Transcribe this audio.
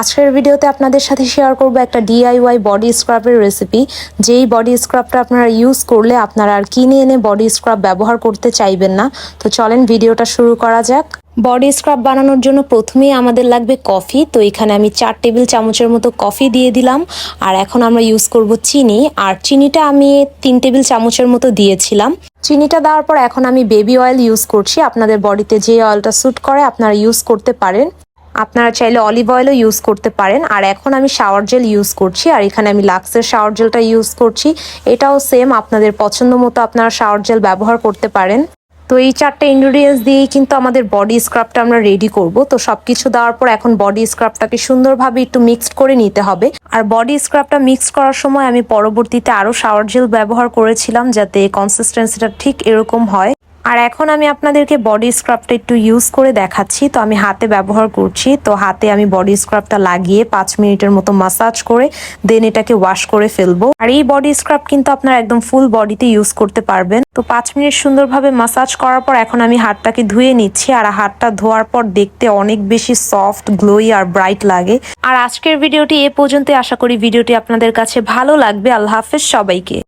আজকের ভিডিওতে আপনাদের সাথে শেয়ার করব একটা ডিআইওয়াই বডি স্ক্রাবের রেসিপি যেই বডি স্ক্রাবটা আপনারা ইউজ করলে আপনারা আর কিনে এনে বডি স্ক্রাব ব্যবহার করতে চাইবেন না। তো চলেন ভিডিওটা শুরু করা যাক। বডি স্ক্রাব বানানোর জন্য প্রথমেই আমাদের লাগবে কফি তো এখানে আমি চার টেবিল চামচের মতো কফি দিয়ে দিলাম। আর এখন আমরা ইউজ করব চিনি। আর চিনিটা আমি তিন টেবিল চামচের মতো দিয়েছিলাম। চিনিটা দেওয়ার পর এখন আমি বেবি অয়েল ইউজ করছি। আপনাদের বডিতে যে অয়েলটা স্যুট করে আপনারা ইউজ করতে পারেন। আপনারা চাইলে অলিভ অয়েলও ইউজ করতে পারেন। আর এখন আমি শাওয়ার জেল ইউজ করছি, আর এখানে আমি লাক্সের শাওয়ার জেলটা ইউজ করছি। এটাও সেম আপনাদের পছন্দ মতো আপনারা শাওয়ার জেল ব্যবহার করতে পারেন। তো এই চারটে ইনগ্রিডিয়েন্টস দিয়েই কিন্তু আমাদের বডি স্ক্রাবটা আমরা রেডি করব। তো সবকিছু দেওয়ার পর এখন বডি স্ক্রাবটাকে সুন্দরভাবে একটু মিক্সড করে নিতে হবে। আর বডি স্ক্রাবটা মিক্স করার সময় আমি পরবর্তীতে আরও শাওয়ার জেল ব্যবহার করেছিলাম, যাতে কনসিস্টেন্সিটা ঠিক এরকম হয়। আর এখন আমি আপনাদেরকে বডি স্ক্রাবটা একটু ইউজ করে দেখাচ্ছি। তো আমি হাতে ব্যবহার করছি। তো হাতে আমি বডি স্ক্রাবটা লাগিয়ে পাঁচ মিনিটের মতো মাসাজ করে দেন এটাকে ওয়াশ করে ফেলব। আর এই বডি স্ক্রাব কিন্তু আপনারা একদম ফুল বডিতে ইউজ করতে পারবেন। তো পাঁচ মিনিট সুন্দরভাবে মাসাজ করার পর এখন আমি হাতটাকে ধুয়ে নিচ্ছি। আর হাতটা ধোয়ার পর দেখতে অনেক বেশি সফট গ্লোই আর ব্রাইট লাগে। আর আজকের ভিডিওটি এ পর্যন্ত আশা করি ভিডিওটি আপনাদের কাছে ভালো লাগবে। আল্লাহ হাফেজ সবাইকে।